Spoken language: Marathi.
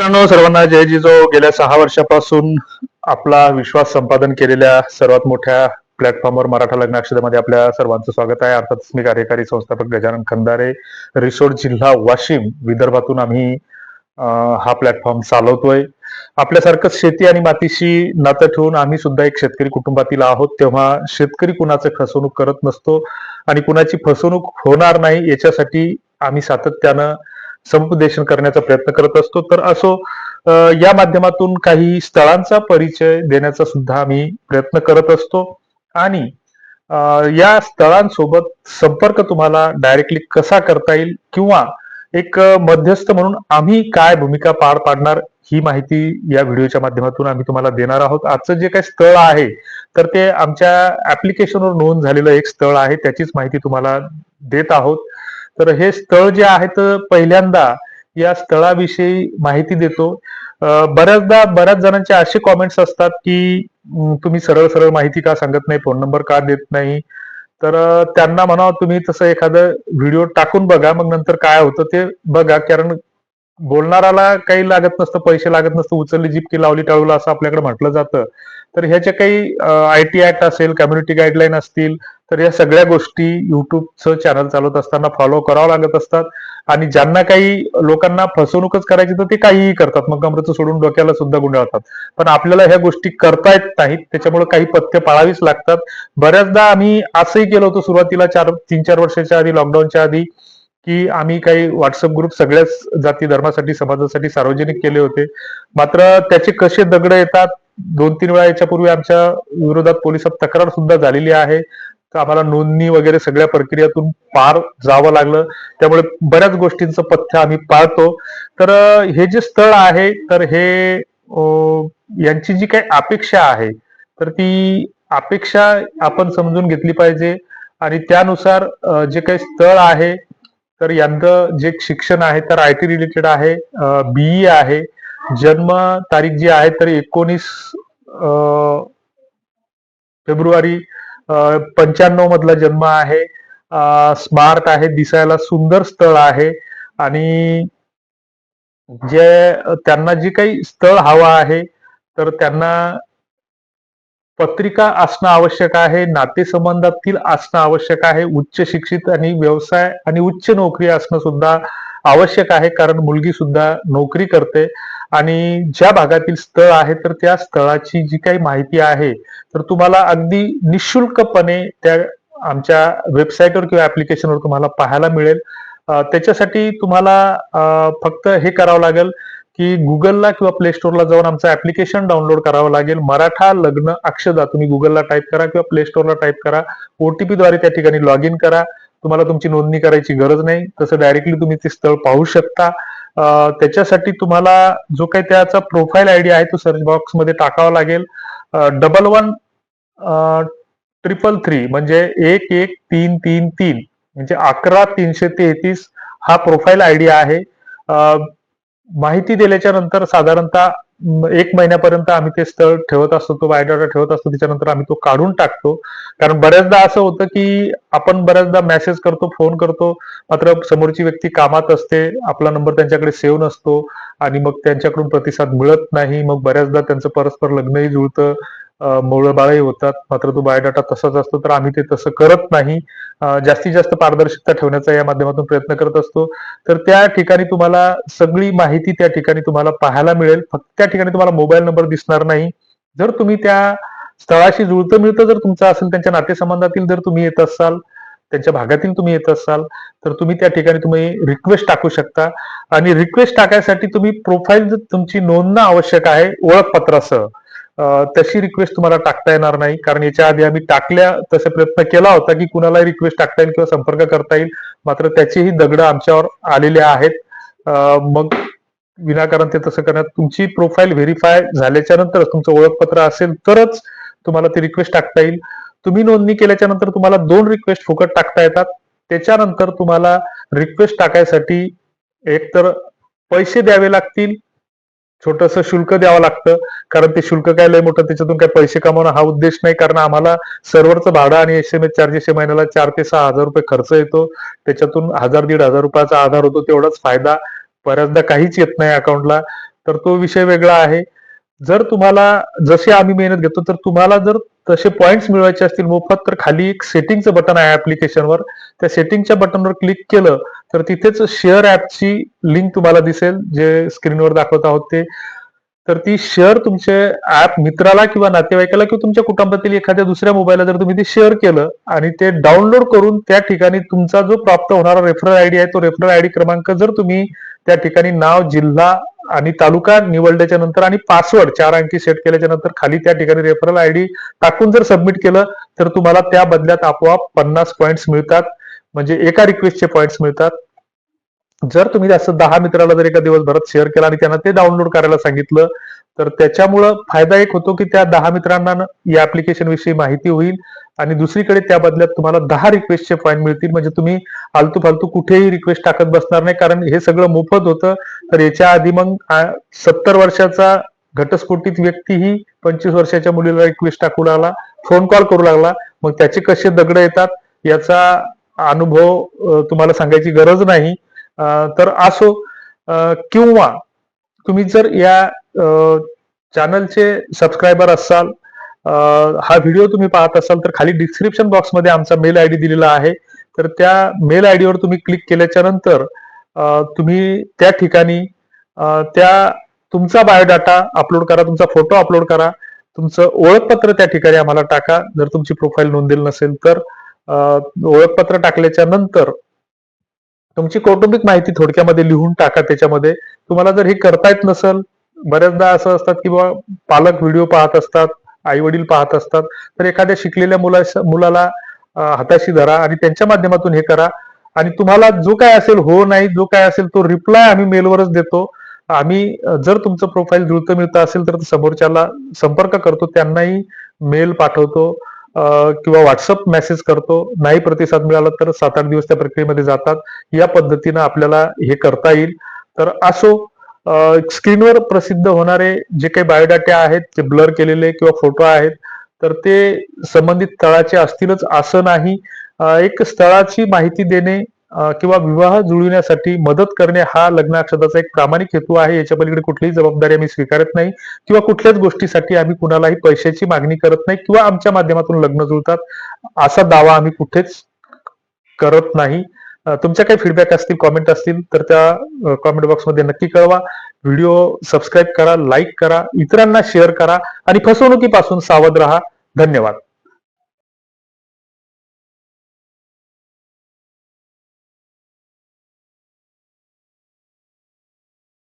मित्रांनो सर्वांना जय जिजो. गेल्या सहा वर्षापासून आपला विश्वास संपादन केलेल्या सर्वात मोठ्या प्लॅटफॉर्मवर मराठा लग्नाक्षरमध्ये आपल्या सर्वांचं स्वागत आहे. अर्थातच मी कार्यकारी संस्थापक गजानन खंदारे. रिसोड जिल्हा वाशिम विदर्भातून आम्ही हा प्लॅटफॉर्म चालवतोय. आपल्यासारखंच शेती आणि मातीशी नातं ठेवून आम्ही सुद्धा एक शेतकरी कुटुंबातील आहोत. तेव्हा शेतकरी कुणाचं फसवणूक करत नसतो आणि कुणाची फसवणूक होणार नाही याच्यासाठी आम्ही सातत्यानं समुपदेशन करण्याचा प्रयत्न करत असतो. तर असो या माध्यमातून काही स्थळांचा परिचय देण्याचा सुद्धा आम्ही प्रयत्न करत असतो. आणि या स्थळांसोबत संपर्क तुम्हाला डायरेक्टली कसा करता येईल किंवा एक मध्यस्थ म्हणून आम्ही काय भूमिका पार पाडणार ही माहिती या व्हिडिओच्या माध्यमातून आम्ही तुम्हाला देणार आहोत. आजचं जे काही स्थळ आहे तर ते आमच्या ऍप्लिकेशनवर नोंद झालेलं एक स्थळ आहे त्याचीच माहिती तुम्हाला देत आहोत. तर हे स्थळ जे आहे तर पहिल्यांदा या स्थळाविषयी माहिती देतो. बऱ्याचदा बऱ्याच जणांचे असे कॉमेंट्स असतात की तुम्ही सरळ सरळ माहिती का सांगत नाही? फोन नंबर का देत नाही? तर त्यांना म्हणावं तुम्ही तसं एखादं व्हिडिओ टाकून बघा मग नंतर काय होतं ते बघा. कारण बोलणाराला काही लागत नसतं पैसे लागत नसतं उचलली जीप की लावली टाळूला असं आपल्याकडे म्हटलं जातं. तर ह्याच्या काही आय टी ऍक्ट असेल कम्युनिटी गाईडलाईन असतील तर या सगळ्या गोष्टी युट्यूबचं चॅनल चालवत असताना फॉलो करावं लागत असतात. आणि ज्यांना काही लोकांना फसवणूकच करायची तर ते काहीही करतात. मग गमरचं सोडून डोक्याला सुद्धा गुंडाळतात. पण आपल्याला ह्या गोष्टी करता येत नाहीत त्याच्यामुळे काही पथ्य पाळावीच लागतात. बऱ्याचदा आम्ही असंही केलं होतं सुरुवातीला चार तीन चार वर्षाच्या आधी लॉकडाऊनच्या आधी की आम्ही काही व्हॉट्सअप ग्रुप सगळ्याच जाती धर्मासाठी समाजासाठी सार्वजनिक केले होते. मात्र त्याचे कसे दगड येतात दोन तीन वेळा याच्यापूर्वी आमच्या विरोधात पोलिसात तक्रार सुद्धा झालेली आहे. तर आम्हाला नोंदणी वगैरे सगळ्या प्रक्रियातून पार जावं लागलं. त्यामुळे बऱ्याच गोष्टींचं पथ्य आम्ही पाळतो. तर हे जे स्थळ आहे तर हे यांची जी काही अपेक्षा आहे तर ती अपेक्षा आपण समजून घेतली पाहिजे. आणि त्यानुसार जे काही स्थळ आहे तर यांचं जे शिक्षण आहे तर आय टी रिलेटेड आहे बीई आहे जन्म तारीख जी आहे तर एकोणीस फेब्रुवारी पंच्याण्णव मधला जन्म आहे. स्मार्ट आहे दिसायला सुंदर स्थळ आहे. आणि जे त्यांना जे काही स्थळ हवं आहे तर त्यांना पत्रिका असणं आवश्यक आहे नातेसंबंधातील असणं आवश्यक आहे उच्च शिक्षित आणि व्यवसाय आणि उच्च नोकरी असणं सुद्धा आवश्यक आहे कारण मुलगी सुद्धा नोकरी करते आणि ज्या भागातील स्थळ आहे तर त्या स्थळाची जी काही माहिती आहे तर तुम्हाला अगदी निशुल्कपणे त्या आमच्या वेबसाईटवर किंवा ऍप्लिकेशनवर तुम्हाला पाहायला मिळेल. त्याच्यासाठी तुम्हाला फक्त हे करावं लागेल की गुगलला किंवा प्ले स्टोअरला जाऊन आमचं ऍप्लिकेशन डाउनलोड करावं लागेल. मराठा लग्न अक्षदा तुम्ही गुगलला टाईप करा किंवा प्ले स्टोअरला टाईप करा. ओटीपी द्वारे त्या ठिकाणी लॉग इन करा. तुम्हाला तुमची नोंदणी करायची गरज नाही. तसं डायरेक्टली तुम्ही ते स्थळ पाहू शकता. त्याच्यासाठी तुम्हाला जो काही त्याचा प्रोफाईल आयडी आहे तो सर्च बॉक्समध्ये टाकावा लागेल. डबल वन ट्रिपल थ्री म्हणजे एक एक तीन तीन तीन म्हणजे अकरा तीनशे तेहतीस हा प्रोफाईल आयडी आहे. माहिती दिल्याच्या नंतर साधारणतः एक महिन्यापर्यंत आम्ही ते स्थळ ठेवत असतो तो बायोडाटा ठेवत असतो त्याच्यानंतर आम्ही तो काढून टाकतो. कारण बऱ्याचदा असं होतं की आपण बऱ्याचदा मेसेज करतो फोन करतो मात्र समोरची व्यक्ती कामात असते आपला नंबर त्यांच्याकडे सेव्ह नसतो आणि मग त्यांच्याकडून प्रतिसाद मिळत नाही मग बऱ्याचदा त्यांचं परस्पर लग्नही जुळतं मुळबाळही होतात मात्र तो बायोडाटा तसाच असतो तर आम्ही ते तसं करत नाही. जास्तीत जास्त पारदर्शकता ठेवण्याचा या माध्यमातून प्रयत्न करत असतो. तर त्या ठिकाणी तुम्हाला सगळी माहिती त्या ठिकाणी तुम्हाला पाहायला मिळेल. फक्त त्या ठिकाणी तुम्हाला मोबाईल नंबर दिसणार नाही. जर तुम्ही त्या स्थळाशी जुळतं मिळतं जर तुमचं असेल त्यांच्या नातेसंबंधातील जर तुम्ही येत असाल त्यांच्या भागातील तुम्ही येत असाल तर तुम्ही त्या ठिकाणी तुम्ही रिक्वेस्ट टाकू शकता. आणि रिक्वेस्ट टाकायसाठी तुम्ही प्रोफाईल तुमची नोंदणं आवश्यक आहे ओळखपत्रासह तशी रिक्वेस्ट तुम्हाला टाकता येणार नाही. कारण याच्या आधी आम्ही टाकल्या तसा प्रयत्न केला होता की कुणालाही रिक्वेस्ट टाकता येईल किंवा संपर्क करता येईल. मात्र त्याचेही दगड आमच्यावर आलेले आहेत. मग विनाकारण ते तसं करण्यात तुमची प्रोफाईल व्हेरीफाय झाल्याच्यानंतर तुमचं ओळखपत्र असेल तरच तुम्हाला ती रिक्वेस्ट टाकता येईल. तुम्ही नोंदणी केल्याच्यानंतर तुम्हाला दोन रिक्वेस्ट फुकट टाकता येतात. त्याच्यानंतर तुम्हाला रिक्वेस्ट टाकायसाठी एक तर पैसे द्यावे लागतील. छोटस शुल्क द्यावं लागतं. कारण ते शुल्क काय लय मोठं त्याच्यातून काय पैसे कमावणं हा उद्देश नाही. कारण आम्हाला सर्व्हरचं भाडं आणि एस एम एस चार्जेस या महिन्याला चार ते सहा हजार रुपये खर्च येतो. त्याच्यातून हजार दीड हजार रुपयाचा आधार होतो. तेवढाच फायदा बऱ्याचदा काहीच येत नाही अकाउंटला तर तो विषय वेगळा आहे. जर तुम्हाला जसे आम्ही मेहनत घेतो तर तुम्हाला जर तसे पॉइंट्स मिळवायचे असतील मोफत तर खाली एक सेटिंगचं बटन आहे ऍप्लिकेशनवर त्या सेटिंगच्या बटनवर क्लिक केलं तर तिथेच शेअर ऍपची लिंक तुम्हाला दिसेल जे स्क्रीनवर दाखवत आहोत ते. तर ती शेअर तुमचे ऍप मित्राला किंवा नातेवाईकाला किंवा तुमच्या कुटुंबातील एखाद्या दुसऱ्या मोबाईलला जर तुम्ही ते शेअर केलं आणि ते डाउनलोड करून त्या ठिकाणी तुमचा जो प्राप्त होणारा रेफरल आयडी आहे तो रेफरल आयडी क्रमांक जर तुम्ही त्या ठिकाणी नाव जिल्हा आणि तालुका निवडल्याच्या नंतर आणि पासवर्ड चार अंकी सेट केल्याच्यानंतर खाली त्या ठिकाणी रेफरल आयडी टाकून जर सबमिट केलं तर तुम्हाला त्या बदल्यात आपोआप पन्नास पॉईंट्स मिळतात. म्हणजे एका रिक्वेस्टचे पॉईंट्स मिळतात. जर तुम्ही जास्त दहा मित्राला जर एका दिवसभरात शेअर केला आणि त्यांना ते डाउनलोड करायला सांगितलं तर त्याच्यामुळं फायदा एक होतो की त्या दहा मित्रांना या ऍप्लिकेशन विषयी माहिती होईल आणि दुसरीकडे त्या बदल्यात तुम्हाला दहा रिक्वेस्टचे पॉईंट मिळतील. म्हणजे तुम्ही आलतू फालतू कुठेही रिक्वेस्ट टाकत बसणार नाही. कारण हे सगळं मोफत होतं. तर याच्या आधी मग सत्तर वर्षाचा घटस्फोटित व्यक्तीही पंचवीस वर्षाच्या मुलीला रिक्वेस्ट टाकू लागला फोन कॉल करू लागला. मग त्याचे कसे दगड येतात याचा अनुभव तुम्हाला सांगायची गरज नाही. तर असो किंवा तुम्ही जर या चॅनलचे सबस्क्रायबर असाल हा व्हिडिओ तुम्ही पाहत असाल तर खाली डिस्क्रिप्शन बॉक्समध्ये आमचा मेल आयडी दिलेला आहे. तर त्या मेल आयडीवर तुम्ही क्लिक केल्याच्यानंतर तुम्ही त्या ठिकाणी त्या तुमचा बायोडाटा अपलोड करा तुमचा फोटो अपलोड करा तुमचं ओळखपत्र त्या ठिकाणी आम्हाला टाका. जर तुमची प्रोफाईल नोंदेल नसेल तर ओळखपत्र टाकल्याच्या नंतर तुमची कौटुंबिक माहिती थोडक्यामध्ये लिहून टाका त्याच्यामध्ये. तुम्हाला जर हे करता येत नसेल बऱ्याचदा असं असतात की बाबा पालक व्हिडिओ पाहत असतात आई वडील पाहत असतात तर एखाद्या शिकलेल्या मुला मुलाला हाताशी धरा आणि त्यांच्या माध्यमातून हे करा. आणि तुम्हाला जो काय असेल हो नाही जो काय असेल तो रिप्लाय आम्ही मेलवरच देतो. आम्ही जर तुमचं प्रोफाईल द्रुत मिळतं असेल तर समोरच्याला संपर्क करतो त्यांनाही मेल पाठवतो. किंवा व्हॉट्सअप मेसेज करतो नाही प्रतिसाद मिळाला तर सात आठ दिवस त्या प्रक्रियेमध्ये जातात. या पद्धतीनं आपल्याला हे करता येईल. तर असो स्क्रीनवर प्रसिद्ध होणारे जे काही बायोडाटे आहेत ते ब्लर केलेले किंवा फोटो आहेत तर ते संबंधित स्थळाचे असतीलच असं नाही. एक स्थळाची माहिती देणे किंवा विवाह जुळविण्यासाठी मदत करणे हा लग्नाक्षताचा एक प्रामाणिक हेतू आहे. याच्या पलीकडे कुठलीही जबाबदारी आम्ही स्वीकारत नाही किंवा कुठल्याच गोष्टीसाठी आम्ही कुणालाही पैशाची मागणी करत नाही किंवा आमच्या माध्यमातून लग्न जुळतात असा दावा आम्ही कुठेच करत नाही. तुमच्या काही फीडबॅक असतील कॉमेंट असतील तर त्या कॉमेंट बॉक्समध्ये नक्की कळवा. व्हिडिओ सबस्क्राईब करा लाईक करा इतरांना शेअर करा आणि फसवणुकीपासून सावध राहा. धन्यवाद.